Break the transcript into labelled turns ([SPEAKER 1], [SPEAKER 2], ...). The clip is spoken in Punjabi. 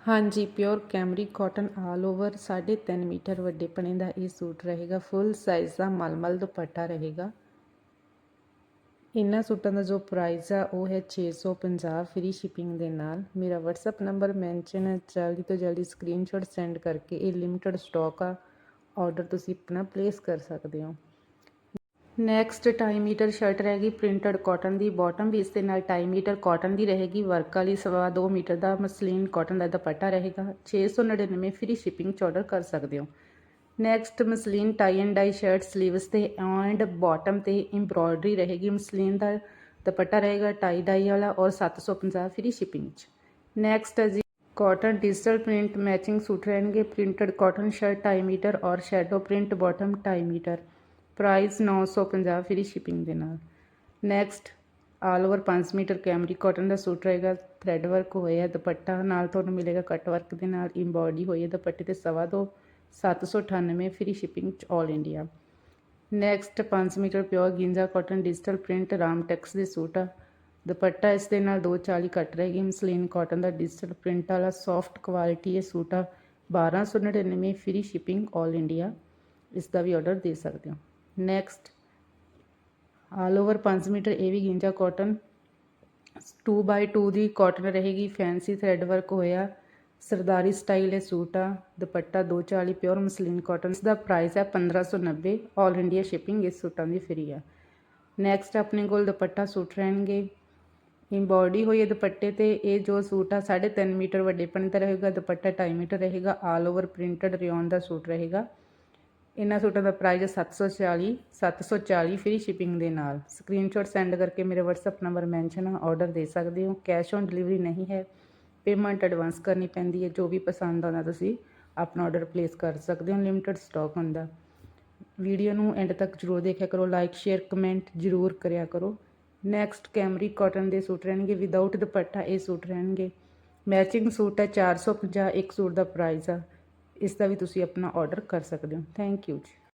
[SPEAKER 1] ਹਾਂਜੀ pure cambric cotton all over 3.5 metre ਵੱਡੇ ਪਣੇ ਦਾ ਇਹ ਸੂਟ ਰਹੇਗਾ ਫੁੱਲ ਸਾਈਜ਼ ਦਾ ਮਲਮਲ ਦੁਪੱਟਾ ਰਹੇਗਾ। ਇਹਨਾਂ ਸੂਟਾਂ ਦਾ ਜੋ ਪ੍ਰਾਈਸ ਆ, ਉਹ ਹੈ 650 ਫ੍ਰੀ ਸ਼ਿਪਿੰਗ ਦੇ ਨਾਲ। ਮੇਰਾ WhatsApp ਨੰਬਰ ਮੈਂਸ਼ਨ ਹੈ, ਜਲਦੀ ਤੋਂ ਜਲਦੀ ਸਕਰੀਨਸ਼ਾਟ ਸੈਂਡ ਕਰਕੇ ਇਹ ਲਿਮਿਟਡ ਸਟਾਕ ਆ ਆਰਡਰ ਤੁਸੀਂ ਆਪਣਾ ਪਲੇਸ ਕਰ ਸਕਦੇ ਹੋ। ਨੈਕਸਟ 2.5 ਮੀਟਰ ਸ਼ਰਟ ਰਹੇਗੀ ਪ੍ਰਿੰਟਡ ਕਾਟਨ ਦੀ ਬਾਟਮ ਵੀ ਇਸ ਦੇ ਨਾਲ 2.5 ਮੀਟਰ ਕਾਟਨ ਦੀ ਰਹੇਗੀ। ਵਰਕ ਵਾਲੀ ਸਵਾ 2 ਮੀਟਰ ਦਾ ਮਸਲੀਨ ਕਾਟਨ ਦਾ ਦੁਪੱਟਾ ਰਹੇਗਾ। 699 ਫ੍ਰੀ ਸ਼ਿਪਿੰਗ ਚ ਆਰਡਰ ਕਰ ਸਕਦੇ ਹੋ। Next muslin tie and dye shirt sleeves ਤੇ ਐਂਡ ਬਾਟਮ ਤੇ ਐਮਬ੍ਰੋਇਡਰੀ ਰਹੇਗੀ। ਮਸਲੀਨ ਦਾ ਦੁਪੱਟਾ ਰਹੇਗਾ ਟਾਈ ਡਾਈ ਵਾਲਾ ਔਰ 750 ਫ੍ਰੀ ਸ਼ਿਪਿੰਗ ਚ। ਨੈਕਸਟ ਹੈ ਜੀ cotton digital print matching suit ਰਹਿਣਗੇ। ਪ੍ਰਿੰਟਡ ਕਾਟਨ ਸ਼ਰਟ 2.5 ਮੀਟਰ ਔਰ shadow print bottom 2.5 metre price 950 free shipping ਦੇ ਨਾਲ। Next, all over 5 metre Camry cotton ਦਾ ਸੂਟ ਰਹੇਗਾ। ਥ੍ਰੈਡ ਵਰਕ ਹੋਇਆ ਦੁਪੱਟਾ, ਨਾਲ ਤੁਹਾਨੂੰ ਮਿਲੇਗਾ ਕੱਟ ਵਰਕ ਦੇ ਨਾਲ। ਇੰਬੋਡੀ ਹੋਈ ਹੈ ਦੁਪੱਟੇ ਤੇ ਸਵਾ ਦੋ 798 ਫ੍ਰੀ ਸ਼ਿਪਿੰਗ ਚ 올 ਇੰਡੀਆ। ਨੈਕਸਟ 5 ਮੀਟਰ ਪਿਓਰ ਗਿੰਜਾ ਕਾਟਨ ਡਿਜੀਟਲ ਪ੍ਰਿੰਟ ਰਾਮ ਟੈਕਸ ਦੇ ਸੂਟ ਆ। ਦੁਪੱਟਾ ਇਸ ਦੇ ਨਾਲ 240 ਕੱਟ ਰਹੇਗੀ। ਮਸਲੀਨ ਕਾਟਨ ਦਾ ਡਿਜੀਟਲ ਪ੍ਰਿੰਟ ਵਾਲਾ ਸੌਫਟ ਕੁਆਲਿਟੀ ਇਹ ਸੂਟ ਆ। 1299 ਫ੍ਰੀ ਸ਼ਿਪਿੰਗ 올 ਇੰਡੀਆ। ਇਸ ਦਾ ਵੀ ਆਰਡਰ ਦੇ ਸਕਦੇ ਹੋ। ਨੈਕਸਟ ਆਲ ਓਵਰ 5 ਮੀਟਰ ਇਹ ਵੀ ਗਿੰਜਾ ਕਾਟਨ 2x2 ਦੀ ਕਾਟਨ ਰਹੇਗੀ ਫੈਂਸੀ ਥ੍ਰੈਡ ਵਰਕ ਹੋਇਆ। ਸਰਦਾਰੀ ਸਟਾਈਲ ਇਹ ਸੂਟ ਆ। ਦੁਪੱਟਾ 240 ਪਿਓਰ ਮਸਲੀਨ ਕਾਟਨ ਇਸ ਦਾ ਪ੍ਰਾਈਸ ਹੈ 1590 올 ਇੰਡੀਆ ਸ਼ਿਪਿੰਗ ਇਸ ਸੂਟਾਂ ਦੀ ਫ੍ਰੀ ਆ। ਨੈਕਸਟ ਆਪਣੇ ਕੋਲ ਦੁਪੱਟਾ ਸੂਟ ਰਹਿਣਗੇ। ਇੰਬੋਡੀ ਹੋਈ ਹੈ ਦੁਪੱਟੇ ਤੇ। ਇਹ ਜੋ ਸੂਟ ਆ 3.5 ਮੀਟਰ ਵੱਡੇ ਪਣੇ ਦਾ ਰਹੇਗਾ। ਦੁਪੱਟਾ 2.5 ਮੀਟਰ ਰਹੇਗਾ। ਆਲ ਓਵਰ ਪ੍ਰਿੰਟਡ ਰਿਓਨ ਦਾ ਸੂਟ ਰਹੇਗਾ। ਇਹਨਾਂ ਸੂਟਾਂ ਦਾ ਪ੍ਰਾਈਸ ਹੈ 740 740 ਫ੍ਰੀ ਸ਼ਿਪਿੰਗ ਦੇ ਨਾਲ। ਸਕਰੀਨਸ਼ਾਟ ਸੈਂਡ ਕਰਕੇ ਮੇਰੇ WhatsApp ਨੰਬਰ ਮੈਂਸ਼ਨ ਆ ਆਰਡਰ ਦੇ ਸਕਦੇ ਹੋ। ਕੈਸ਼ ਔਨ ਡਿਲੀਵਰੀ ਨਹੀਂ ਹੈ। ਪੇਮੈਂਟ ਐਡਵਾਂਸ ਕਰਨੀ ਪੈਂਦੀ ਹੈ। ਜੋ ਵੀ ਪਸੰਦ ਆਉਂਦਾ ਤੁਸੀਂ ਆਪਣਾ ਆਰਡਰ ਪਲੇਸ ਕਰ ਸਕਦੇ ਹੋ ਲਿਮਟਿਡ ਸਟਾਕ ਹੁੰਦਾ। ਵੀਡੀਓ ਨੂੰ ਐਂਡ ਤੱਕ ਜ਼ਰੂਰ ਦੇਖਿਆ ਕਰੋ। ਲਾਈਕ ਸ਼ੇਅਰ ਕਮੈਂਟ ਜ਼ਰੂਰ ਕਰਿਆ ਕਰੋ। ਨੈਕਸਟ ਕੈਮਰੀ ਕਾਟਨ ਦੇ ਸੂਟ ਰਹਿਣਗੇ। ਵਿਦਆਊਟ ਦੁਪੱਟਾ, ਇਹ ਸੂਟ ਰਹਿਣਗੇ। ਮੈਚਿੰਗ ਸੂਟ ਹੈ 450 ਇੱਕ ਸੂਟ ਦਾ ਪ੍ਰਾਈਸ ਆ। ਇਸ ਦਾ ਵੀ ਤੁਸੀਂ ਆਪਣਾ ਆਰਡਰ ਕਰ ਸਕਦੇ ਹੋ। ਥੈਂਕ ਯੂ ਜੀ।